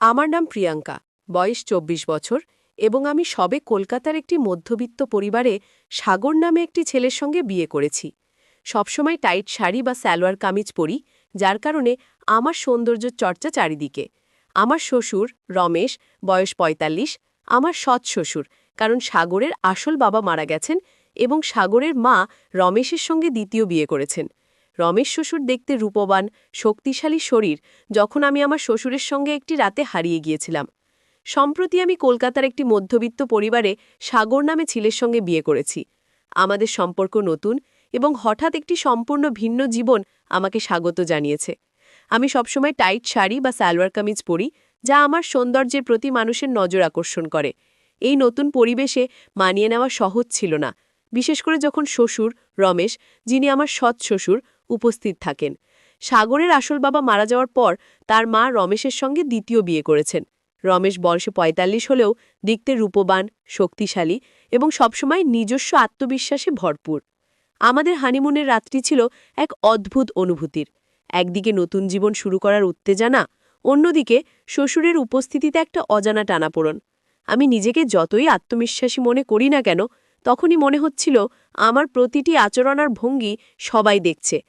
আমার নাম প্রিয়াঙ্কা, বয়স চব্বিশ বছর এবং আমি সবে কলকাতার একটি মধ্যবিত্ত পরিবারে সাগর নামে একটি ছেলের সঙ্গে বিয়ে করেছি। সবসময় টাইট শাড়ি বা সালোয়ার কামিজ পরি, যার কারণে আমার সৌন্দর্য চর্চা চারিদিকে। আমার শ্বশুর রমেশ, বয়স ৪৫ আমার সৎ শ্বশুর, কারণ সাগরের আসল বাবা মারা গেছেন এবং সাগরের মা রমেশের সঙ্গে দ্বিতীয় বিয়ে করেছেন। রমেশ শ্বশুর দেখতে রূপবান, শক্তিশালী শরীর যখন আমি আমার শ্বশুরের সঙ্গে একটি রাতে হারিয়ে গিয়েছিলাম। সম্প্রতি আমি কলকাতার একটি মধ্যবিত্ত পরিবারে সাগর নামে ছেলের সঙ্গে বিয়ে করেছি। আমাদের সম্পর্ক নতুন এবং হঠাৎ একটি সম্পূর্ণ ভিন্ন জীবন আমাকে স্বাগত জানিয়েছে। আমি সবসময় টাইট শাড়ি বা সালোয়ার কামিজ পরি, যা আমার সৌন্দর্যের প্রতি মানুষের নজর আকর্ষণ করে। এই নতুন পরিবেশে মানিয়ে নেওয়া সহজ ছিল না, বিশেষ করে যখন শ্বশুর রমেশ, যিনি আমার সৎ শ্বশুর উপস্থিত থাকেন। সাগরের আসল বাবা মারা যাওয়ার পর তার মা রমেশের সঙ্গে দ্বিতীয় বিয়ে করেছেন। রমেশ বয়সে পঁয়তাল্লিশ হলেও দেখতে রূপবান, শক্তিশালী এবং সবসময় নিজস্ব আত্মবিশ্বাসে ভরপুর। আমাদের হানিমুনের রাত্রি ছিল এক অদ্ভুত অনুভূতির। একদিকে নতুন জীবন শুরু করার উত্তেজনা, অন্যদিকে শ্বশুরের উপস্থিতিতে একটা অজানা টানাপোড়ন। আমি নিজেকে যতই আত্মবিশ্বাসী মনে করি না কেন, তখনই মনে হচ্ছিল, আমার প্রতিটি আচরণার ভঙ্গি সবাই দেখছে।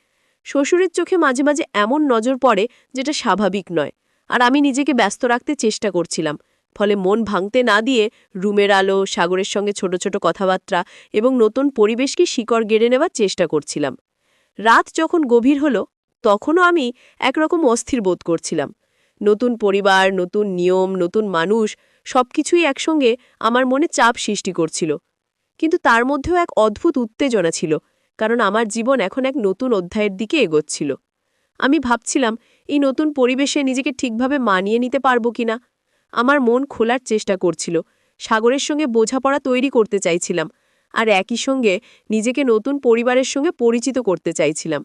শ্বশুরের চোখে মাঝে মাঝে এমন নজর পড়ে যেটা স্বাভাবিক নয়। আর আমি নিজেকে ব্যস্ত রাখতে চেষ্টা করছিলাম। ফলে মন ভাঙতে না দিয়ে রুমের আলো, সাগরের সঙ্গে ছোট ছোট কথাবার্তা এবং নতুন পরিবেশকে শিকড় গেড়ে নেওয়ার চেষ্টা করছিলাম। রাত যখন গভীর হলো, তখনও আমি একরকম অস্থির বোধ করছিলাম। নতুন পরিবার, নতুন নিয়ম, নতুন মানুষ, সবকিছুই একসঙ্গে আমার মনে চাপ সৃষ্টি করছিল। কিন্তু তার মধ্যেও এক অদ্ভুত উত্তেজনা ছিল। কারণ আমার জীবন এখন এক নতুন অধ্যায়ের দিকে এগোচ্ছিল। আমি ভাবছিলাম, এই নতুন পরিবেশে নিজেকে ঠিকভাবে মানিয়ে নিতে পারব কিনা? আমার মন খোলার চেষ্টা করছিল, সাগরের সঙ্গে বোঝাপড়া তৈরি করতে চাইছিলাম, আর একই সঙ্গে নিজেকে নতুন পরিবারের সঙ্গে পরিচিত করতে চাইছিলাম।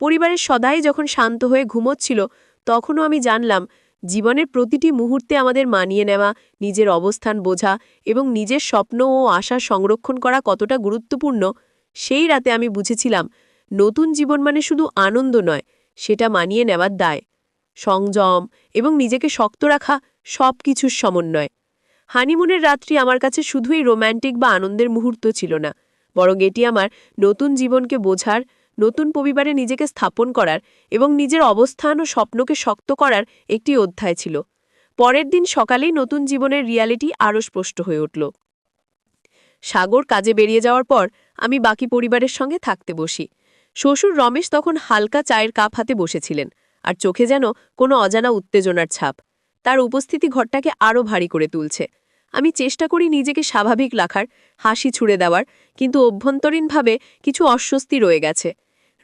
পরিবারের সদাই যখন শান্ত হয়ে ঘুমোচ্ছিল, তখনও আমি জানলাম, জীবনের প্রতিটি মুহূর্তে আমাদের মানিয়ে নেওয়া, নিজের অবস্থান বোঝা এবং নিজের স্বপ্ন ও আশা সংরক্ষণ করা কতটা গুরুত্বপূর্ণ সেই রাতে আমি বুঝেছিলাম, নতুন জীবন মানে শুধু আনন্দ নয়, সেটা মানিয়ে নেওয়ার দায়। সংযম এবং নিজেকে শক্ত রাখা সব কিছুর সমন্বয়। হানিমুনের রাত্রি আমার কাছে শুধুই রোম্যান্টিক বা আনন্দের মুহূর্ত ছিল না, বরং এটি আমার নতুন জীবনকে বোঝার, নতুন পরিবারে নিজেকে স্থাপন করার এবং নিজের অবস্থান ও স্বপ্নকে শক্ত করার একটি অধ্যায় ছিল। পরের দিন সকালেই নতুন জীবনের রিয়ালিটি আরও স্পষ্ট হয়ে উঠল। সাগর কাজে বেরিয়ে যাওয়ার পর আমি বাকি পরিবারের সঙ্গে থাকতে বসি। শ্বশুর রমেশ তখন হালকা চায়ের কাপ হাতে বসেছিলেন আর চোখে যেন কোনো অজানা উত্তেজনার ছাপ। তার উপস্থিতি ঘরটাকে আরও ভারী করে তুলছে। আমি চেষ্টা করি নিজেকে স্বাভাবিক রাখার, হাসি ছুড়ে দেওয়ার, কিন্তু অভ্যন্তরীণভাবে কিছু অস্বস্তি রয়ে গেছে।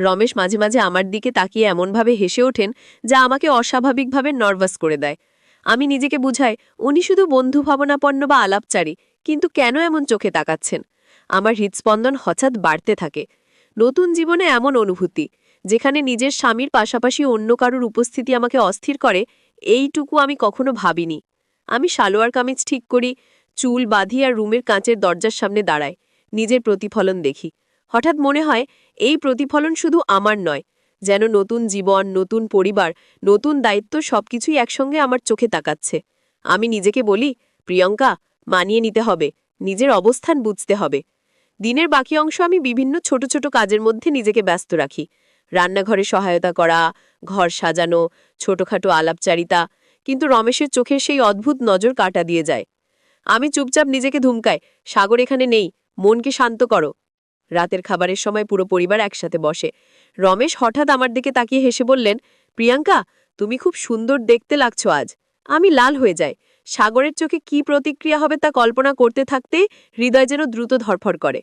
রমেশ মাঝে মাঝে আমার দিকে তাকিয়ে এমনভাবে হেসে ওঠেন যা আমাকে অস্বাভাবিকভাবে নার্ভাস করে দেয়। আমি নিজেকে বুঝাই, উনি শুধু বন্ধু ভাবনাপন্ন বা আলাপচারী কিন্তু কেন এমন চোখে তাকাচ্ছেন? আমার হৃদস্পন্দন হঠাৎ বাড়তে থাকে। নতুন জীবনে এমন অনুভূতি, যেখানে নিজের স্বামীর পাশাপাশি অন্য কারুর উপস্থিতি আমাকে অস্থির করে, এইটুকু আমি কখনো ভাবিনি। আমি সালোয়ার কামিজ ঠিক করি, চুল বাঁধি আর রুমের কাঁচের দরজার সামনে দাঁড়াই, নিজের প্রতিফলন দেখি। হঠাৎ মনে হয়, এই প্রতিফলন শুধু আমার নয়, যেন নতুন জীবন, নতুন পরিবার, নতুন দায়িত্ব সবকিছুই একসঙ্গে আমার চোখে তাকাচ্ছে। আমি নিজেকে বলি, প্রিয়ঙ্কা মানিয়ে নিতে হবে, নিজের অবস্থান বুঝতে হবে। দিনের বাকি অংশ আমি বিভিন্ন ছোট ছোট কাজের মধ্যে নিজেকে ব্যস্ত রাখি। রান্নাঘরে সহায়তা করা, ঘর সাজানো, ছোটখাটো আলাপচারিতা, কিন্তু রমেশের চোখের সেই অদ্ভুত নজর কাটা দিয়ে যায়। আমি চুপচাপ নিজেকে ধুমকাই, সাগর এখানে নেই, মনকে শান্ত করো। রাতের খাবারের সময় পুরো পরিবার একসাথে বসে। রমেশ হঠাৎ আমার দিকে তাকিয়ে হেসে বললেন, প্রিয়াঙ্কা, তুমি খুব সুন্দর দেখতে লাগছো আজ। আমি লাল হয়ে যাই। সাগরের চোখে কি প্রতিক্রিয়া হবে তা কল্পনা করতে থাকতে হৃদয় যেন দ্রুত ধরফর করে।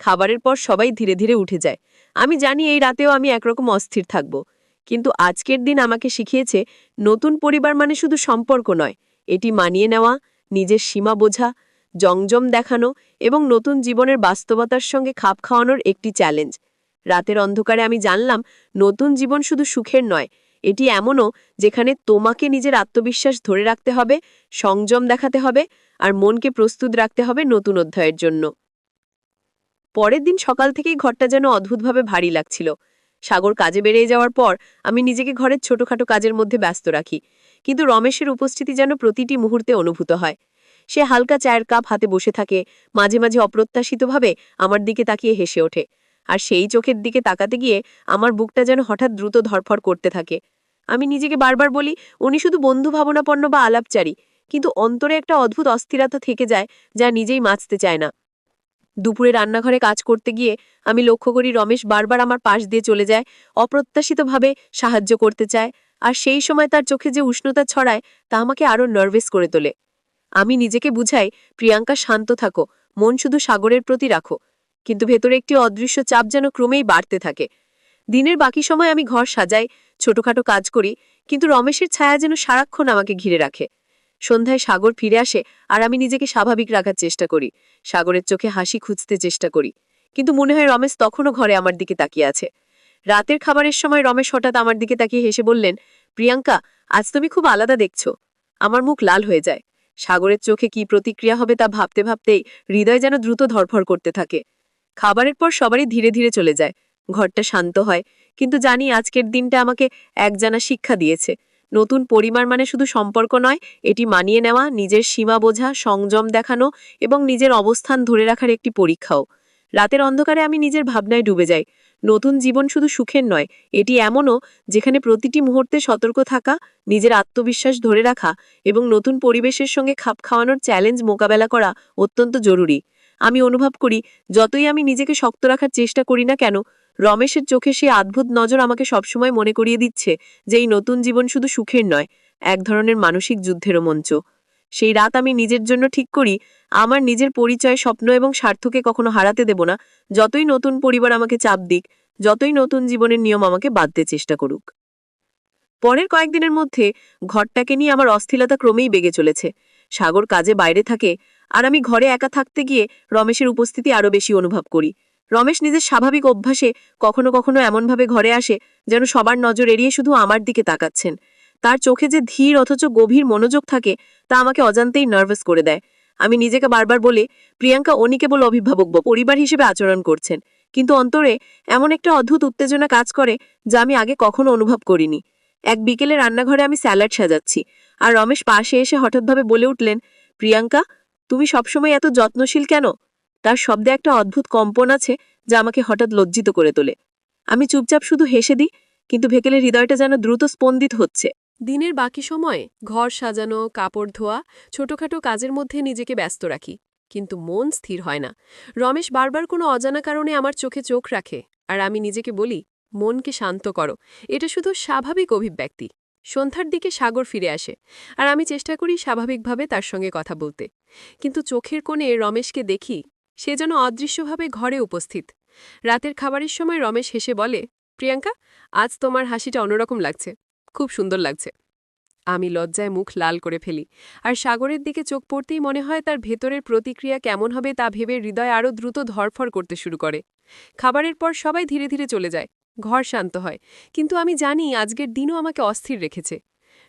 খাবারের পর সবাই ধীরে ধীরে উঠে যায়। আমি জানি এই রাতেও আমি একরকম অস্থির থাকব। কিন্তু আজকের দিন আমাকে শিখিয়েছে, নতুন পরিবার মানে শুধু সম্পর্ক নয়। এটি মানিয়ে নেওয়া, নিজের সীমা বোঝা জংজম দেখানো এবং নতুন জীবনের বাস্তবতার সঙ্গে খাপ খাওয়ানোর একটি চ্যালেঞ্জ রাতের অন্ধকারে আমি জানলাম, নতুন জীবন শুধু সুখের নয় এটি এমনও যেখানে তোমাকে নিজের আত্মবিশ্বাস ধরে রাখতে হবে, সংযম দেখাতে হবে, আর মনকে প্রস্তুত রাখতে হবে নতুন অধ্যায়ের জন্য। পরের দিন সকাল থেকেই ঘরটা যেন অদ্ভুতভাবে ভারী লাগছিল। সাগর কাজে বেরিয়ে যাওয়ার পর আমি নিজেকে ঘরের ছোটখাটো কাজের মধ্যে ব্যস্ত রাখি, কিন্তু রমেশের উপস্থিতি যেন প্রতিটি মুহূর্তে অনুভূত হয়। সে হালকা চায়ের কাপ হাতে বসে থাকে, মাঝে মাঝে অপ্রত্যাশিতভাবে আমার দিকে তাকিয়ে হেসে ওঠে, আর সেই চোখের দিকে তাকাতে গিয়ে আমার বুকটা যেন হঠাৎ দ্রুত ধরফর করতে থাকে। আমি নিজেকে বারবার বলি, উনি শুধু বন্ধু ভাবনাপন্ন বা আলাপচারী, কিন্তু অন্তরে একটা অদ্ভুত অস্থিরতা থেকে যায় যা নিজেই মাছতে চায় না। দুপুরে রান্নাঘরে কাজ করতে গিয়ে আমি লক্ষ্য করি রমেশ বারবার আমার পাশ দিয়ে চলে যায়, অপ্রত্যাশিতভাবে সাহায্য করতে চায়, আর সেই সময় তার চোখে যে উষ্ণতা ছড়ায় তা আমাকে আরও নার্ভাস করে তোলে। আমি নিজেকে বুঝাই, প্রিয়াঙ্কা, শান্ত থাকো, মন শুধু সাগরের প্রতি রাখো, কিন্তু ভেতরে একটি অদৃশ্য চাপ যেন ক্রমেই বাড়তে থাকে। দিনের বাকি সময় আমি ঘর সাজাই ছোটখাটো কাজ করি, কিন্তু রমেশের ছায়া যেন সারাক্ষণ আমাকে ঘিরে রাখে। সন্ধ্যায় সাগর ফিরে আসে আর আমি নিজেকে স্বাভাবিক রাখার চেষ্টা করি, সাগরের চোখে হাসি খুঁজতে চেষ্টা করি, কিন্তু মনে হয় রমেশ তখনও ঘরে আমার দিকে তাকিয়ে আছে। রাতের খাবারের সময় রমেশ হঠাৎ আমার দিকে তাকিয়ে হেসে বললেন, প্রিয়াঙ্কা, আজ তুমি খুব আলাদা দেখছ। আমার মুখ লাল হয়ে যায়। সাগরের চোখে কি প্রতিক্রিয়া হবে তা ভাবতে ভাবতেই হৃদয় যেন দ্রুত ধরফর করতে থাকে। খাবারের পর সবারই ধীরে ধীরে চলে যায়। ঘরটা শান্ত হয় কিন্তু জানি আজকের দিনটা আমাকে একজানা শিক্ষা দিয়েছে। নতুন পরিবার মানে শুধু সম্পর্ক নয়, এটি মানিয়ে নেওয়া, নিজের সীমা বোঝা, সংযম দেখানো এবং নিজের অবস্থান ধরে রাখার একটি পরীক্ষাও। রাতের অন্ধকারে আমি নিজের ভাবনায় ডুবে যাই। নতুন জীবন শুধু সুখের নয়, এটি এমনও যেখানে প্রতিটি মুহূর্তে সতর্ক থাকা, নিজের আত্মবিশ্বাস ধরে রাখা এবং নতুন পরিবেশের সঙ্গে খাপ খাওয়ানোর চ্যালেঞ্জ মোকাবেলা করা অত্যন্ত জরুরি। আমি অনুভব করি, যতই আমি নিজেকে শক্ত রাখার চেষ্টা করি না কেন রমেশের চোখে সেই অদ্ভুত নজর আমাকে সবসময় মনে করিয়ে দিচ্ছে যে এই নতুন জীবন শুধু সুখের নয়, এক ধরনের মানসিক যুদ্ধেরও মঞ্চ। সেই রাত আমি নিজের জন্য ঠিক করি, আমার নিজের পরিচয়, স্বপ্ন এবং স্বার্থকে কখনো হারাতে দেব না, যতই নতুন পরিবার আমাকে চাপ দিক, যতই নতুন জীবনের নিয়ম আমাকে বাঁধতে চেষ্টা করুক। পরের কয়েকদিনের মধ্যে ঘরটাকে নিয়ে আমার অস্থিরতা ক্রমেই বেগে চলেছে। সাগর কাজে বাইরে থাকে, আর আমি ঘরে একা থাকতে গিয়ে রমেশের উপস্থিতি আরও বেশি অনুভব করি। রমেশ নিজের স্বাভাবিক অভ্যাসে কখনো কখনো এমনভাবে ঘরে আসে যেন সবার নজর এড়িয়ে শুধু আমার দিকে তাকাচ্ছেন। তার চোখে যে ধীর অথচ গভীর মনোযোগ থাকে তা আমাকে অজান্তেই নার্ভাস করে দেয়। আমি নিজেকে বারবার বলে, প্রিয়াঙ্কা, উনি কেবল অভিভাবক পরিবার হিসেবে আচরণ করছেন। কিন্তু অন্তরে এমন একটা অদ্ভুত উত্তেজনা কাজ করে যা আমি আগে কখনো অনুভব করিনি। এক বিকেলে রান্নাঘরে আমি স্যালাড সাজাচ্ছি আর রমেশ পাশে এসে হঠাৎভাবে বলে উঠলেন, প্রিয়াঙ্কা, তুমি সবসময় এত যত্নশীল কেন? তার শব্দে একটা অদ্ভুত কম্পন আছে যা আমাকে হঠাৎ লজ্জিত করে তোলে। আমি চুপচাপ শুধু হেসে দিই, কিন্তু ভেকেলের হৃদয়টা যেন দ্রুত স্পন্দিত হচ্ছে। দিনের বাকি সময় ঘর সাজানো, কাপড় ধোয়া, ছোটখাটো কাজের মধ্যে নিজেকে ব্যস্ত রাখি, কিন্তু মন স্থির হয় না। রমেশ বারবার কোনো অজানা কারণে আমার চোখে চোখ রাখে, আর আমি নিজেকে বলি, মনকে শান্ত করো। এটা শুধু স্বাভাবিক অভিব্যক্তি। সন্ধ্যার দিকে সাগর ফিরে আসে, আর আমি চেষ্টা করি স্বাভাবিকভাবে তার সঙ্গে কথা বলতে। কিন্তু চোখের কোণে রমেশকে দেখি সে যেন অদৃশ্যভাবে ঘরে উপস্থিত। রাতের খাবারের সময় রমেশ হেসে বলে, প্রিয়াঙ্কা, আজ তোমার হাসিটা অন্যরকম লাগছে। খুব সুন্দর লাগছে। আমি লজ্জায় মুখ লাল করে ফেলি। আর সাগরের দিকে চোখ পড়তেই মনে হয় তার ভেতরের প্রতিক্রিয়া কেমন হবে তা ভেবে হৃদয় আরও দ্রুত ধরফর করতে শুরু করে। খাবারের পর সবাই ধীরে ধীরে চলে যায়। ঘর শান্ত হয়। কিন্তু আমি জানি আজকের দিনও আমাকে অস্থির রেখেছে।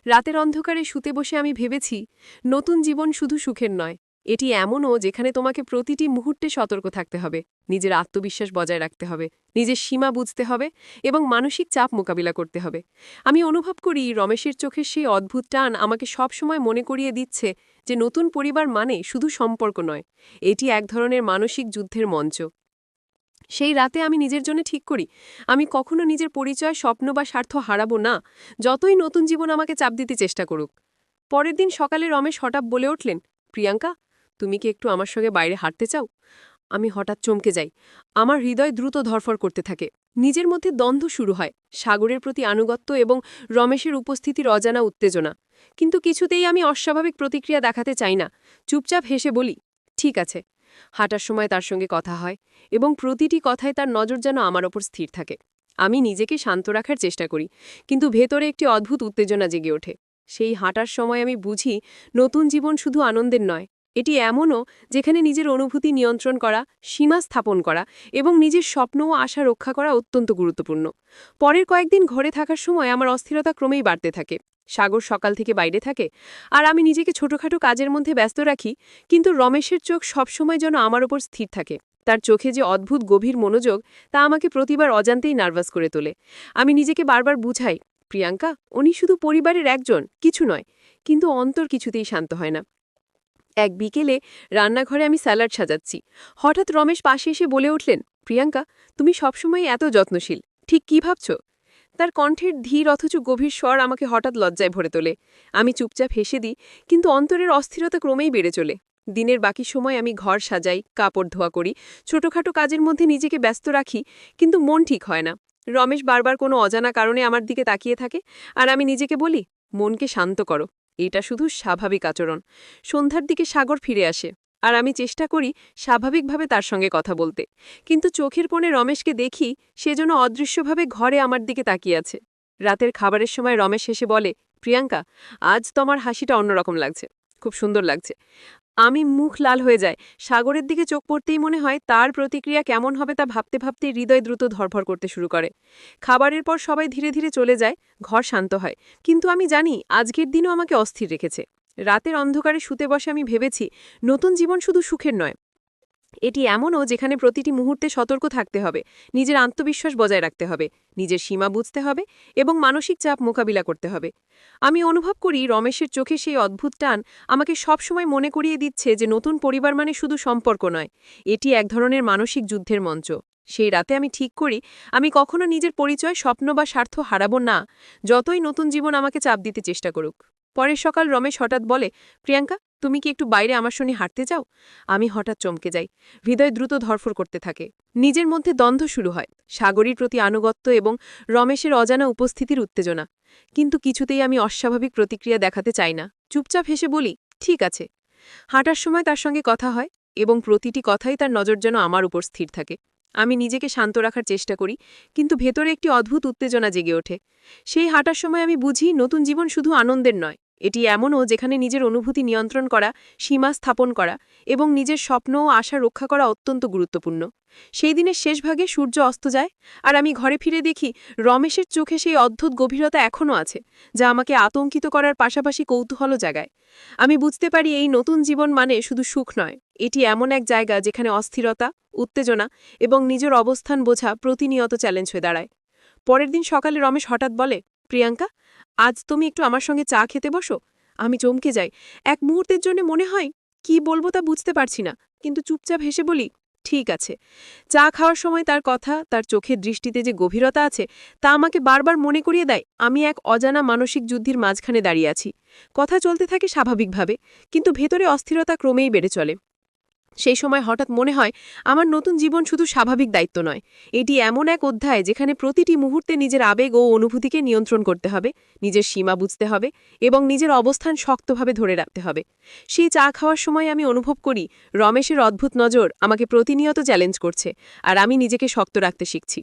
রাতের অন্ধকারে শুতে বসে আমি ভেবেছি, নতুন জীবন শুধু সুখের নয় এটি এমনও যেখানে তোমাকে প্রতিটি মুহূর্তে সতর্ক থাকতে হবে, নিজের আত্মবিশ্বাস বজায় রাখতে হবে, নিজের সীমা বুঝতে হবে এবং মানসিক চাপ মোকাবিলা করতে হবে। আমি অনুভব করি রমেশের চোখের সেই অদ্ভুত টান আমাকে সবসময় মনে করিয়ে দিচ্ছে যে নতুন পরিবার মানে শুধু সম্পর্ক নয়, এটি এক ধরনের মানসিক যুদ্ধের মঞ্চ। সেই রাতে আমি নিজের জন্য ঠিক করি, আমি কখনো নিজের পরিচয়, স্বপ্ন বা স্বার্থ হারাবো না, যতই নতুন জীবন আমাকে চাপ দিতে চেষ্টা করুক। পরের দিন সকালে রমেশ হঠাৎ বলে উঠলেন, প্রিয়াঙ্কা তুমি কি একটু আমার সঙ্গে বাইরে হাঁটতে চাও? আমি হঠাৎ চমকে যাই। আমার হৃদয় দ্রুত ধরফর করতে থাকে। নিজের মধ্যে দ্বন্দ্ব শুরু হয়। সাগরের প্রতি আনুগত্য এবং রমেশের উপস্থিতির অজানা উত্তেজনা। কিন্তু কিছুতেই আমি অস্বাভাবিক প্রতিক্রিয়া দেখাতে চাই না। চুপচাপ হেসে বলি, ঠিক আছে। হাঁটার সময় তার সঙ্গে কথা হয় এবং প্রতিটি কথায় তার নজর যেন আমার ওপর স্থির থাকে। আমি নিজেকে শান্ত রাখার চেষ্টা করি, কিন্তু ভেতরে একটি অদ্ভুত উত্তেজনা জেগে ওঠে। সেই হাঁটার সময় আমি বুঝি, নতুন জীবন শুধু আনন্দের নয় এটি এমনও যেখানে নিজের অনুভূতি নিয়ন্ত্রণ করা, সীমা স্থাপন করা এবং নিজের স্বপ্ন ও আশা রক্ষা করা অত্যন্ত গুরুত্বপূর্ণ। পরের কয়েকদিন ঘরে থাকার সময় আমার অস্থিরতা ক্রমেই বাড়তে থাকে। সাগর সকাল থেকে বাইরে থাকে আর আমি নিজেকে ছোটখাটো কাজের মধ্যে ব্যস্ত রাখি, কিন্তু রমেশের চোখ সবসময় যেন আমার ওপর স্থির থাকে। তার চোখে যে অদ্ভুত গভীর মনোযোগ, তা আমাকে প্রতিবার অজান্তেই নার্ভাস করে তোলে। আমি নিজেকে বারবার বুঝাই, প্রিয়াঙ্কা, উনি শুধু পরিবারের একজন, কিছু নয়, কিন্তু অন্তর কিছুতেই শান্ত হয় না। এক বিকেলে রান্নাঘরে আমি স্যালাড সাজাচ্ছি। হঠাৎ রমেশ পাশে এসে বলে উঠলেন, প্রিয়াঙ্কা, তুমি সবসময় এত যত্নশীল, ঠিক কি ভাবছ? তার কণ্ঠের ধীর অথচ গভীর স্বর আমাকে হঠাৎ লজ্জায় ভরে তোলে। আমি চুপচাপ হেসে দিই, কিন্তু অন্তরের অস্থিরতা ক্রমেই বেড়ে চলে। দিনের বাকি সময় আমি ঘর সাজাই, কাপড় ধোয়া করি, ছোটখাটো কাজের মধ্যে নিজেকে ব্যস্ত রাখি, কিন্তু মন ঠিক হয় না। রমেশ বারবার কোনো অজানা কারণে আমার দিকে তাকিয়ে থাকে, আর আমি নিজেকে বলি, মনকে শান্ত করো। এটা শুধু স্বাভাবিক আচরণ। সন্ধ্যার দিকে সাগর ফিরে আসে আর আমি চেষ্টা করি স্বাভাবিকভাবে তার সঙ্গে কথা বলতে। কিন্তু চোখের কোণে রমেশকে দেখি সে যেন অদৃশ্যভাবে ঘরে আমার দিকে তাকিয়ে আছে। রাতের খাবারের সময় রমেশ এসে বলে, প্রিয়াঙ্কা, আজ তোমার হাসিটা অন্যরকম লাগছে। খুব সুন্দর লাগছে। আমি মুখ লাল হয়ে যায় সাগরের দিকে চোখ পড়তেই মনে হয় তার প্রতিক্রিয়া কেমন হবে তা ভাবতে ভাবতে হৃদয় দ্রুত ধরভর করতে শুরু করে। খাবারের পর সবাই ধীরে ধীরে চলে যায়, ঘর শান্ত হয়। কিন্তু আমি জানি, আজকের দিনও আমাকে অস্থির রেখেছে। রাতের অন্ধকারে শুতে বসে আমি ভেবেছি, নতুন জীবন শুধু সুখের নয় এটি এমনও যেখানে প্রতিটি মুহূর্তে সতর্ক থাকতে হবে, নিজের আত্মবিশ্বাস বজায় রাখতে হবে, নিজের সীমা বুঝতে হবে এবং মানসিক চাপ মোকাবিলা করতে হবে। আমি অনুভব করি রমেশের চোখে সেই অদ্ভুত টান আমাকে সবসময় মনে করিয়ে দিচ্ছে যে নতুন পরিবার মানে শুধু সম্পর্ক নয়, এটি এক ধরনের মানসিক যুদ্ধের মঞ্চ। সেই রাতে আমি ঠিক করি, আমি কখনো নিজের পরিচয়, স্বপ্ন বা স্বার্থ হারাব না, যতই নতুন জীবন আমাকে চাপ দিতে চেষ্টা করুক। পরের সকাল রমেশ হঠাৎ বলে, প্রিয়াঙ্কা তুমি কি একটু বাইরে আমার সঙ্গে হাঁটতে যাও? আমি হঠাৎ চমকে যাই। হৃদয় দ্রুত ধরফর করতে থাকে। নিজের মধ্যে দ্বন্দ্ব শুরু হয়। সাগরীর প্রতি আনুগত্য এবং রমেশের অজানা উপস্থিতির উত্তেজনা। কিন্তু কিছুতেই আমি অস্বাভাবিক প্রতিক্রিয়া দেখাতে চাই না। চুপচাপ হেসে বলি, ঠিক আছে। হাঁটার সময় তার সঙ্গে কথা হয় এবং প্রতিটি কথাই তার নজর যেন আমার উপর স্থির থাকে। আমি নিজেকে শান্ত রাখার চেষ্টা করি, কিন্তু ভেতরে একটি অদ্ভুত উত্তেজনা জেগে ওঠে। সেই হাঁটার সময় আমি বুঝি নতুন জীবন শুধু আনন্দের নয়। এটি এমনও যেখানে নিজের অনুভূতি নিয়ন্ত্রণ করা, সীমা স্থাপন করা এবং নিজের স্বপ্ন ও আশা রক্ষা করা অত্যন্ত গুরুত্বপূর্ণ। সেই দিনের শেষ ভাগে সূর্য অস্ত যায় আর আমি ঘরে ফিরে দেখি রমেশের চোখে সেই অদ্ভুত গভীরতা এখনও আছে, যা আমাকে আতঙ্কিত করার পাশাপাশি কৌতূহলও জাগায়। আমি বুঝতে পারি এই নতুন জীবন মানে শুধু সুখ নয়, এটি এমন এক জায়গা যেখানে অস্থিরতা, উত্তেজনা এবং নিজের অবস্থান বোঝা প্রতিনিয়ত চ্যালেঞ্জ হয়ে দাঁড়ায়। পরের দিন সকালে রমেশ হঠাৎ বলে প্রিয়াঙ্কা, আজ তুমি একটু আমার সঙ্গে চা খেতে বসো, আমি চমকে যাই। এক মুহূর্তের জন্য মনে হয়, কি বলব তা বুঝতে পারছি না, কিন্তু চুপচাপ হেসে বলি, ঠিক আছে। চা খাওয়ার সময় তার কথা, তার চোখের দৃষ্টিতে যে গভীরতা আছে, তা আমাকে বারবার মনে করিয়ে দেয়, আমি এক অজানা মানসিক যুদ্ধের মাঝখানে দাঁড়িয়ে আছি। কথা চলতে থাকে স্বাভাবিকভাবে, কিন্তু ভেতরে অস্থিরতা ক্রমেই বেড়ে চলে। সেই সময় হঠাৎ মনে হয়, আমার নতুন জীবন শুধু স্বাভাবিক দায়িত্ব নয়। এটি এমন এক অধ্যায় যেখানে প্রতিটি মুহূর্তে নিজের আবেগ ও অনুভূতিকে নিয়ন্ত্রণ করতে হবে, নিজের সীমা বুঝতে হবে এবং নিজের অবস্থান শক্তভাবে ধরে রাখতে হবে। সেই চা খাওয়ার সময় আমি অনুভব করি, রমেশের অদ্ভুত নজর আমাকে প্রতিনিয়ত চ্যালেঞ্জ করছে আর আমি নিজেকে শক্ত রাখতে শিখছি।